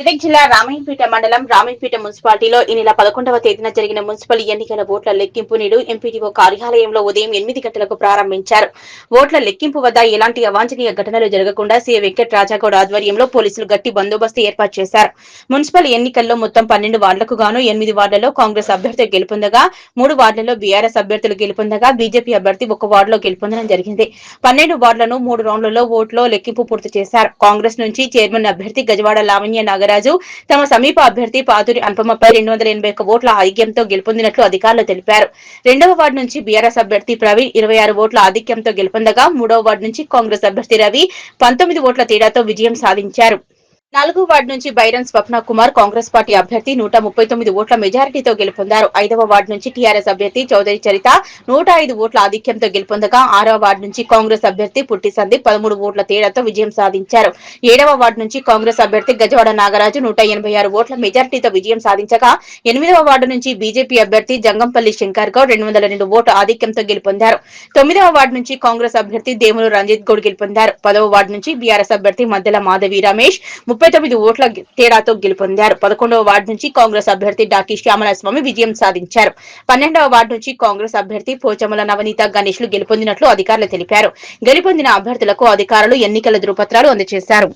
మెదక్ జిల్లా రామాయంపేట మండలం రామాయంపేట మున్సిపాలిటీలో ఈ నెల పదకొండవ తేదీన జరిగిన మున్సిపల్ ఎన్నికల ఓట్ల లెక్కింపు నేడు ఎంపీడీఓ కార్యాలయంలో ఉదయం ఎనిమిది గంటలకు ప్రారంభించారు. ఓట్ల లెక్కింపు వద్ద ఎలాంటి అవాంఛనీయ ఘటనలు జరగకుండా సీఏ వెంకట్ రాజాగౌడ్ ఆధ్వర్యంలో పోలీసులు గట్టి బందోబస్తు ఏర్పాటు చేశారు. మున్సిపల్ ఎన్నికల్లో మొత్తం పన్నెండు వార్డులకు గాను ఎనిమిది వార్డులలో కాంగ్రెస్ అభ్యర్థి గెలుపొందగా మూడు వార్డులలో బీఆర్ఎస్ అభ్యర్థులు గెలుపొందగా బీజేపీ అభ్యర్థి ఒక వార్డులో గెలుపొందడం జరిగింది. పన్నెండు వార్డులను మూడు రౌండ్లలో ఓట్లో లెక్కింపు పూర్తి చేశారు. కాంగ్రెస్ నుంచి చైర్మన్ అభ్యర్థి గజవాడ లావణ్య నాగరాజు. తమ సమీప అభ్యర్థి పాతూరి అనుపమపై రెండు వందల ఎనభై ఒక్క ఓట్ల ఆధిక్యంతో గెలుపొందినట్లు అధికారులు తెలిపారు. రెండవ వార్డు నుంచి బీఆర్ఎస్ అభ్యర్థి ప్రవీణ్ ఇరవై ఆరు ఓట్ల ఆధిక్యంతో గెలుపొందగా మూడవ వార్డు నుంచి కాంగ్రెస్ అభ్యర్థి రవి పంతొమ్మిది ఓట్ల తేడాతో విజయం సాధించారు. నాలుగో వార్డు నుంచి బైరన్ స్వప్న కుమార్ కాంగ్రెస్ పార్టీ అభ్యర్థి నూట ముప్పై తొమ్మిది ఓట్ల మెజారిటీతో గెలుపొందారు. ఐదవ వార్డు నుంచి టీఆర్ఎస్ అభ్యర్థి చౌదరి చరిత నూట ఐదు ఓట్ల ఆధిక్యంతో గెలుపొందగా ఆరవ వార్డు నుంచి కాంగ్రెస్ అభ్యర్థి పుట్టి సందీప్ పదమూడు ఓట్ల తేడాతో విజయం సాధించారు. ఏడవ వార్డు నుంచి కాంగ్రెస్ అభ్యర్థి గజవాడ నాగరాజు నూట ఎనభై ఆరు ఓట్ల మెజారిటీతో విజయం సాధించగా ఎనిమిదవ వార్డు నుంచి బీజేపీ అభ్యర్థి జంగంపల్లి శంకర్ గౌడ్ రెండు వందల రెండు ఓట్ల ఆధిక్యంతో గెలుపొందారు. తొమ్మిదవ వార్డు నుంచి కాంగ్రెస్ అభ్యర్థి దేములు రంజిత్ గౌడ్ గెలుపొందారు. పదవ వార్డు నుంచి బీఆర్ఎస్ అభ్యర్థి మద్దెల మాధవి రమేష్ ముప్పై తొమ్మిది ఓట్ల తేడాతో గెలుపొందారు. పదకొండవ వార్డు నుంచి కాంగ్రెస్ అభ్యర్థి డాకి శ్యామలస్వామి విజయం సాధించారు. పన్నెండవ వార్డు నుంచి కాంగ్రెస్ అభ్యర్థి పోచమల నవనీత గణేష్లు గెలుపొందినట్లు అధికారులు తెలిపారు. గెలుపొందిన అభ్యర్థులకు అధికారులు ఎన్నికల ధృవపత్రాలు అందజేశారు.